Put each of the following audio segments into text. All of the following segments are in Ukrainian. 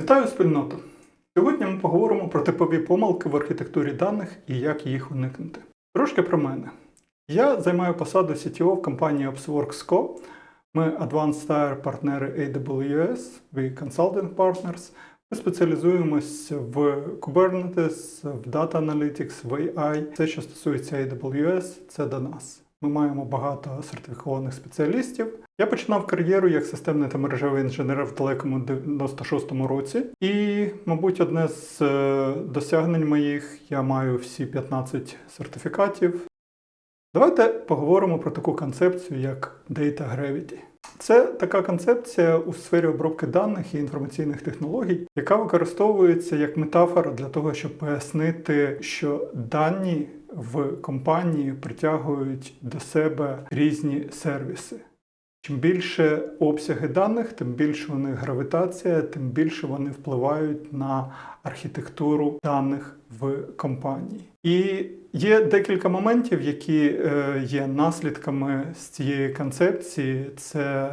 Вітаю спільноту! Сьогодні ми поговоримо про типові помилки в архітектурі даних і як їх уникнути. Трошки про мене. Я займаю посаду CTO в компанії OpsWorks Co. Ми Advanced Tier партнери AWS, we Consulting Partners. Ми спеціалізуємось в Kubernetes, в Data Analytics, в AI. Все, що стосується AWS, це до нас. Ми маємо багато сертифікованих спеціалістів. Я починав кар'єру як системний та мережевий інженер в далекому 96-му році. І, мабуть, одне з е, досягнень моїх я маю всі 15 сертифікатів. Давайте поговоримо про таку концепцію, як Data Gravity. Це така концепція у сфері обробки даних і інформаційних технологій, яка використовується як метафора для того, щоб пояснити, що дані в компанії притягують до себе різні сервіси. Чим більше обсяги даних, тим більше у них гравітація, тим більше вони впливають на архітектуру даних в компанії. І є декілька моментів, які е, є наслідками з цієї концепції. Це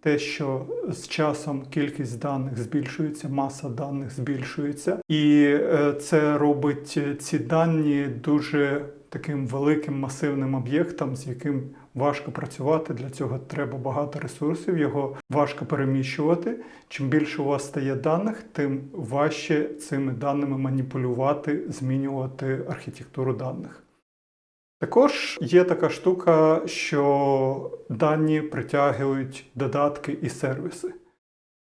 те, що з часом кількість даних збільшується, маса даних збільшується, і е, це робить ці дані дуже таким великим масивним об'єктом, з яким важко працювати. Для цього треба багато ресурсів, його важко переміщувати. Чим більше у вас стає даних, тим важче цими даними маніпулювати, змінювати архітектуру даних. Також є така штука, що дані притягують додатки і сервіси.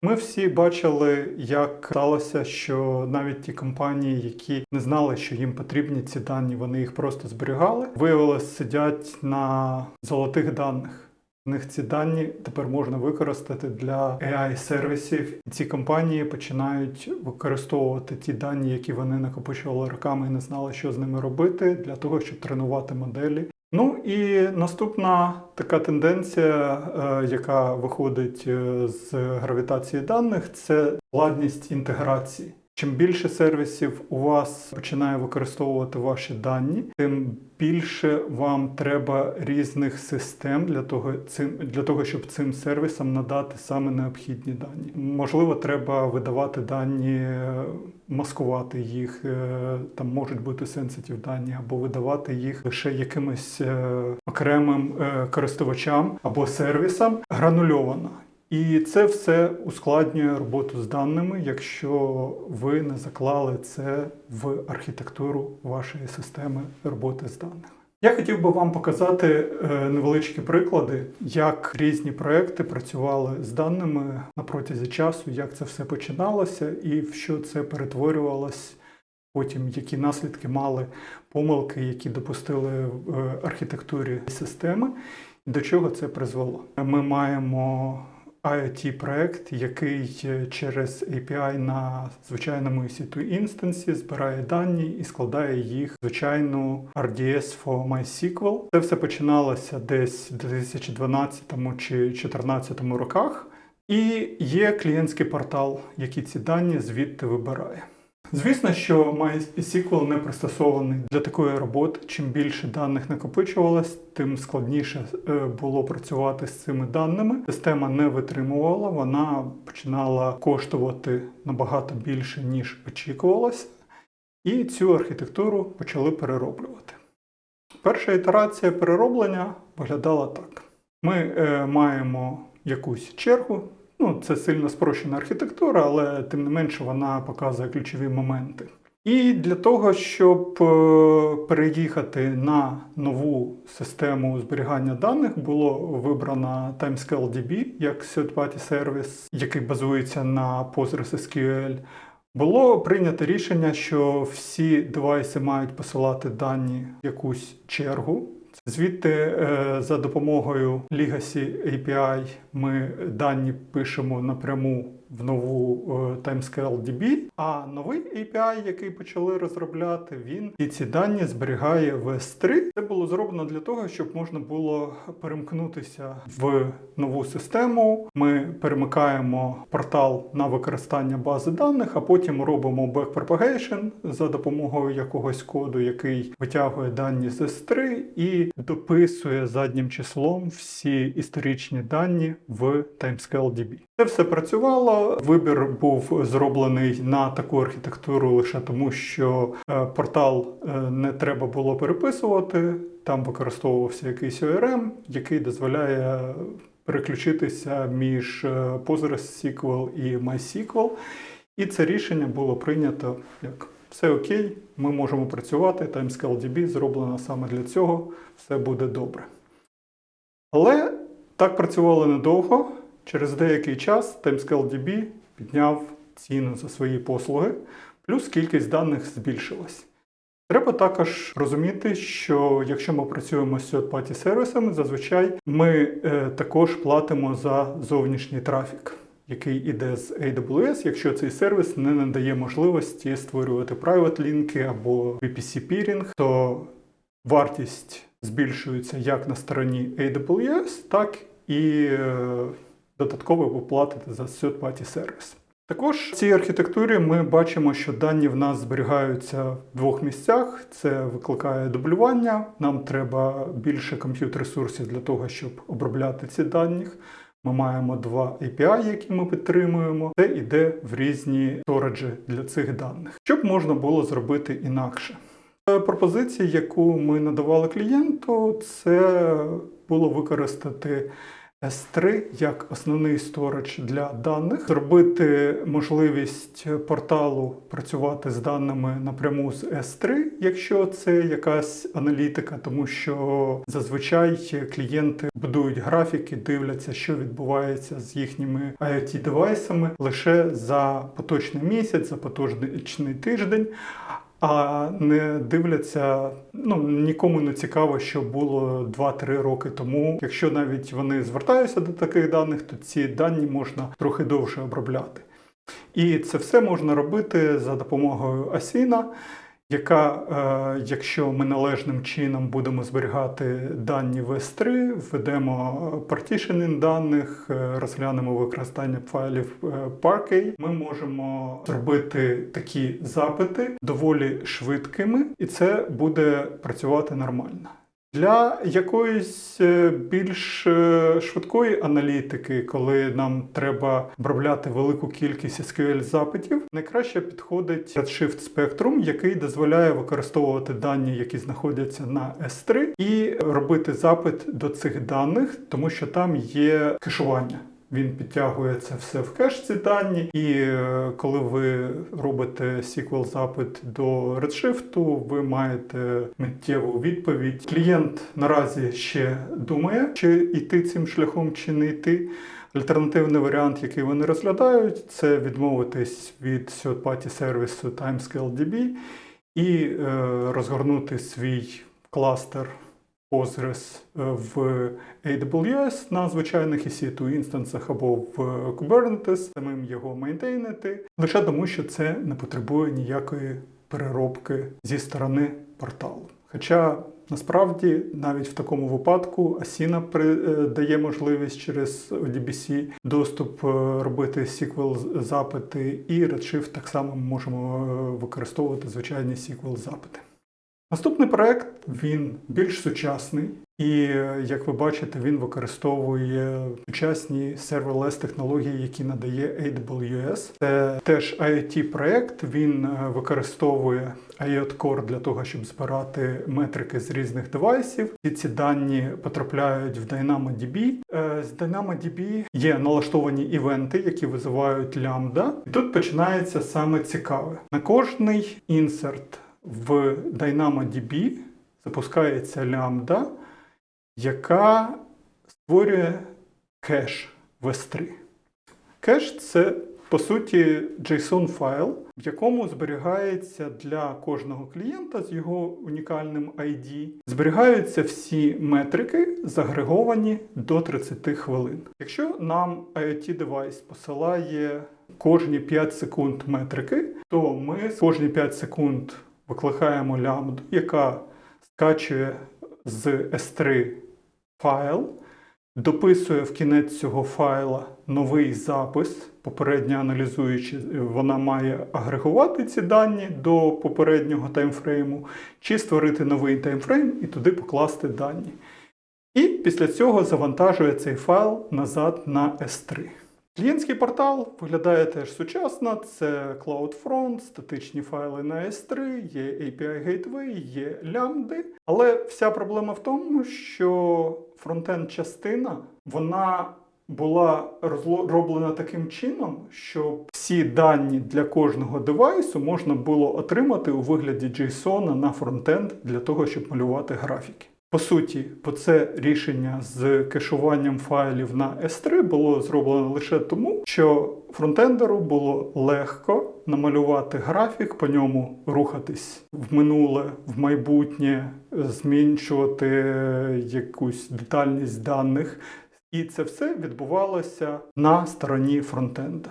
Ми всі бачили, як сталося, що навіть ті компанії, які не знали, що їм потрібні ці дані, вони їх просто зберігали, виявилось, сидять на золотих даних. В них ці дані тепер можна використати для AI-сервісів. Ці компанії починають використовувати ті дані, які вони накопичували роками і не знали, що з ними робити, для того, щоб тренувати моделі. Ну і наступна така тенденція, е, яка виходить е, з гравітації даних, це ладність інтеграції. Чим більше сервісів у вас починає використовувати ваші дані, тим більше вам треба різних систем для того, цим, для того, щоб цим сервісам надати саме необхідні дані. Можливо, треба видавати дані, е, маскувати їх, е, там можуть бути сенситив дані, або видавати їх лише якимось е, окремим користувачам або сервісам гранульовано. І це все ускладнює роботу з даними, якщо ви не заклали це в архітектуру вашої системи роботи з даними. Я хотів би вам показати е, невеличкі приклади, як різні проекти працювали з даними на протязі часу, як це все починалося і в що це перетворювалось. Потім які наслідки мали помилки, які допустили в архітектурі системи, до чого це призвело. Ми маємо IoT-проект, який через API на звичайному EC2 інстансі збирає дані і складає їх в звичайну RDS for MySQL. Це все починалося десь в 2012 чи 2014 роках. І є клієнтський портал, який ці дані звідти вибирає. Звісно, що MySQL не пристосований для такої роботи. Чим більше даних накопичувалось, тим складніше е, було працювати з цими даними. Система не витримувала, вона починала коштувати набагато більше, ніж очікувалося, і цю архітектуру почали перероблювати. Перша ітерація перероблення виглядала так: ми е, маємо якусь чергу. Ну, Це сильно спрощена архітектура, але тим не менше вона показує ключові моменти. І для того, щоб е, переїхати на нову систему зберігання даних, було вибрано TimescaleDB як third-party сервіс, який базується на PostgreSQL. Було прийнято рішення, що всі девайси мають посилати дані в якусь чергу. Звідти е, за допомогою Legacy API ми дані пишемо напряму в нову е, TimescaleDB, DB, а новий API, який почали розробляти, він і ці дані зберігає в S3. Це було зроблено для того, щоб можна було перемкнутися в нову систему. Ми перемикаємо портал на використання бази даних, а потім робимо backpropagation за допомогою якогось коду, який витягує дані з S3 і дописує заднім числом всі історичні дані в TimescaleDB. Це все працювало. Вибір був зроблений на таку архітектуру лише тому, що е, портал е, не треба було переписувати. Там використовувався якийсь ORM, який дозволяє переключитися між е, PostgreSQL і MySQL. І це рішення було прийнято як все окей, ми можемо працювати. TimescaleDB зроблено саме для цього, все буде добре. Але так працювало недовго. Через деякий час TimescaleDB підняв ціну за свої послуги, плюс кількість даних збільшилась. Треба також розуміти, що якщо ми працюємо з third-party сервісами, зазвичай ми е, також платимо за зовнішній трафік, який іде з AWS, якщо цей сервіс не надає можливості створювати private лінки або VPC peering, то вартість збільшується як на стороні AWS, так і е, додатково ви платите за third-party сервіс. Також в цій архітектурі ми бачимо, що дані в нас зберігаються в двох місцях. Це викликає дублювання. Нам треба більше комп'ютер-ресурсів для того, щоб обробляти ці дані. Ми маємо два API, які ми підтримуємо. Це йде в різні сториджі для цих даних. Що б можна було зробити інакше? Пропозиція, яку ми надавали клієнту, це було використати S3 як основний сторож для даних, зробити можливість порталу працювати з даними напряму з S3, якщо це якась аналітика, тому що зазвичай клієнти будують графіки, дивляться, що відбувається з їхніми IoT девайсами лише за поточний місяць, за поточний тиждень. А не дивляться, ну нікому не цікаво, що було 2-3 роки тому. Якщо навіть вони звертаються до таких даних, то ці дані можна трохи довше обробляти. І це все можна робити за допомогою Asina, яка, е, якщо ми належним чином будемо зберігати дані в S3, введемо partitioning даних, е, розглянемо використання файлів е, Parquet, ми можемо зробити такі запити доволі швидкими, і це буде працювати нормально. Для якоїсь е, більш е, швидкої аналітики, коли нам треба обробляти велику кількість SQL запитів, найкраще підходить Redshift Spectrum, який дозволяє використовувати дані, які знаходяться на S3, і робити запит до цих даних, тому що там є кешування. Він підтягує це все в кеш ці дані, і е, коли ви робите SQL запит до Redshift, ви маєте миттєву відповідь. Клієнт наразі ще думає, чи йти цим шляхом, чи не йти. Альтернативний варіант, який вони розглядають, це відмовитись від third-party сервісу TimescaleDB і е, розгорнути свій кластер Postgres е, в AWS на звичайних EC2 інстансах або в Kubernetes, самим його мейнтейнити, лише тому, що це не потребує ніякої переробки зі сторони порталу. Хоча насправді навіть в такому випадку Asina е, дає можливість через ODBC доступ е, робити SQL запити, і Redshift так само ми можемо е, використовувати звичайні SQL запити. Наступний проект він більш сучасний, і як ви бачите, він використовує сучасні serverless технології, які надає AWS. Це теж IoT проект. Він е, використовує IoT Core для того, щоб збирати метрики з різних девайсів. І ці дані потрапляють в DynamoDB. Е, З DynamoDB є налаштовані івенти, які визивають лямбда. І тут починається саме цікаве. На кожний інсерт в DynamoDB запускається лямбда, яка створює кеш в S3. Кеш це по суті JSON файл, в якому зберігається для кожного клієнта з його унікальним ID. Зберігаються всі метрики, загреговані до 30 хвилин. Якщо нам IoT девайс посилає кожні 5 секунд метрики, то ми кожні 5 секунд викликаємо лямбду, яка скачує з S3 файл, дописує в кінець цього файла новий запис, попередньо аналізуючи, вона має агрегувати ці дані до попереднього таймфрейму, чи створити новий таймфрейм і туди покласти дані. І після цього завантажує цей файл назад на S3. Клієнтський портал виглядає теж сучасно. Це CloudFront, статичні файли на S3, є API Gateway, є лямбди. Але вся проблема в тому, що фронтенд частина вона була розроблена таким чином, щоб всі дані для кожного девайсу можна було отримати у вигляді JSON на фронтенд для того, щоб малювати графіки. По суті, по це рішення з кешуванням файлів на S3 було зроблено лише тому, що фронтендеру було легко намалювати графік, по ньому рухатись в минуле, в майбутнє, зміншувати якусь детальність даних. І це все відбувалося на стороні фронтенда.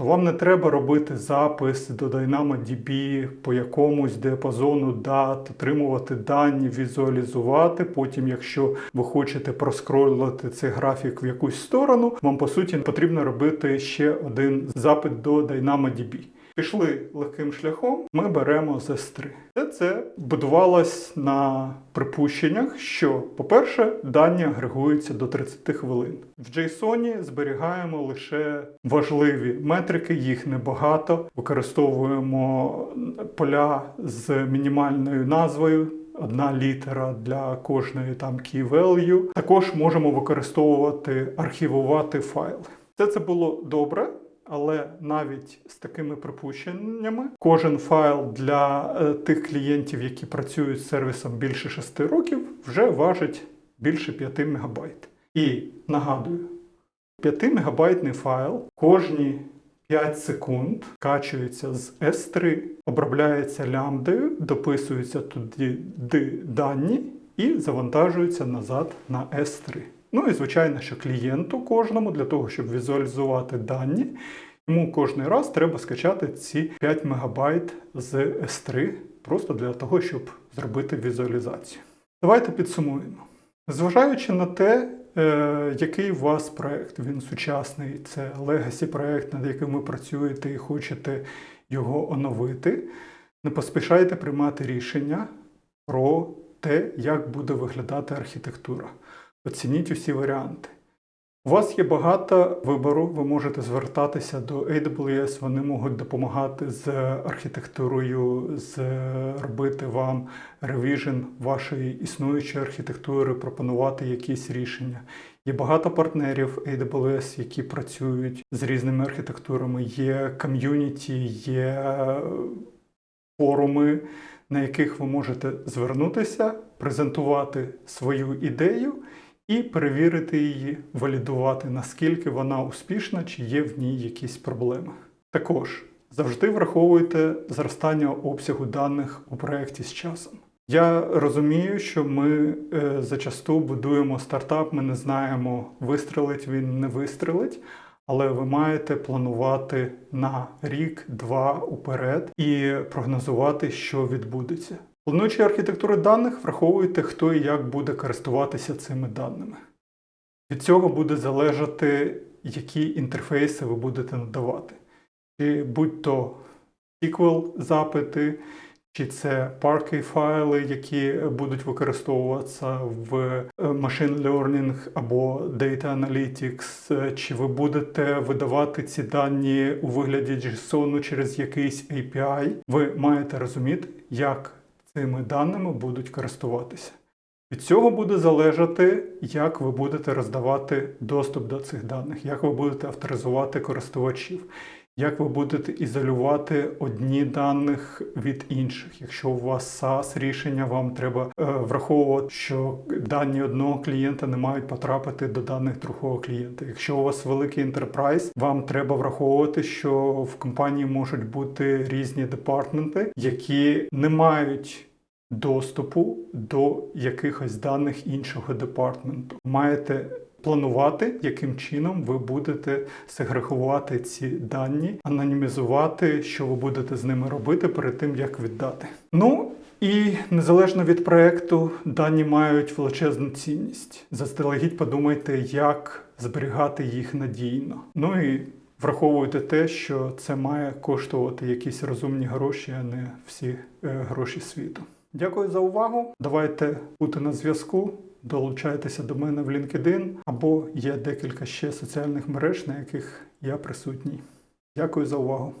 Вам не треба робити запис до DynamoDB по якомусь діапазону дат, отримувати дані, візуалізувати. Потім, якщо ви хочете проскролити цей графік в якусь сторону, вам по суті потрібно робити ще один запит до DynamoDB. Пішли легким шляхом, ми беремо з S3. Все це будувалось на припущеннях, що, по-перше, дані агрегуються до 30 хвилин. В JSON зберігаємо лише важливі метрики, їх небагато. Використовуємо поля з мінімальною назвою. Одна літера для кожної там key value. Також можемо використовувати архівувати файли. Все це було добре. Але навіть з такими припущеннями кожен файл для е, тих клієнтів, які працюють з сервісом більше 6 років, вже важить більше 5 МБ. І нагадую, 5 мегабайтний файл кожні 5 секунд качується з S3, обробляється лямбдою, дописуються туди дані і завантажується назад на S3. Ну і звичайно, що клієнту кожному для того, щоб візуалізувати дані, йому кожен раз треба скачати ці 5 МБ з S3 просто для того, щоб зробити візуалізацію. Давайте підсумуємо. Зважаючи на те, е, який у вас проект, він сучасний, це Legacy проект, над яким ви працюєте і хочете його оновити, не поспішайте приймати рішення про те, як буде виглядати архітектура. Оцініть усі варіанти. У вас є багато вибору, ви можете звертатися до AWS, вони можуть допомагати з архітектурою, з робити вам ревіжн вашої існуючої архітектури, пропонувати якісь рішення. Є багато партнерів AWS, які працюють з різними архітектурами, є ком'юніті, є форуми, на яких ви можете звернутися, презентувати свою ідею і перевірити її, валідувати, наскільки вона успішна, чи є в ній якісь проблеми. Також завжди враховуйте зростання обсягу даних у проєкті з часом. Я розумію, що ми е, зачасту будуємо стартап, ми не знаємо, вистрелить він, не вистрелить, але ви маєте планувати на рік-два уперед і прогнозувати, що відбудеться. Плануючи архітектуру даних, враховуйте, хто і як буде користуватися цими даними. Від цього буде залежати, які інтерфейси ви будете надавати. Чи будь-то SQL запити, чи це парки файли, які будуть використовуватися в Machine Learning або Data Analytics, чи ви будете видавати ці дані у вигляді JSON через якийсь API, ви маєте розуміти, як цими даними будуть користуватися. Від цього буде залежати, як ви будете роздавати доступ до цих даних, як ви будете авторизувати користувачів, як ви будете ізолювати одні даних від інших. Якщо у вас SaaS рішення, вам треба е, враховувати, що дані одного клієнта не мають потрапити до даних другого клієнта. Якщо у вас великий ентерпрайз, вам треба враховувати, що в компанії можуть бути різні департменти, які не мають доступу до якихось даних іншого департменту. Маєте планувати, яким чином ви будете сегрегувати ці дані, анонімізувати, що ви будете з ними робити перед тим, як віддати. Ну і незалежно від проекту, дані мають величезну цінність. Заздалегідь подумайте, як зберігати їх надійно. Ну і Враховуйте те, що це має коштувати якісь розумні гроші, а не всі е, гроші світу. Дякую за увагу. Давайте бути на зв'язку. Долучайтеся до мене в LinkedIn або є декілька ще соціальних мереж, на яких я присутній. Дякую за увагу.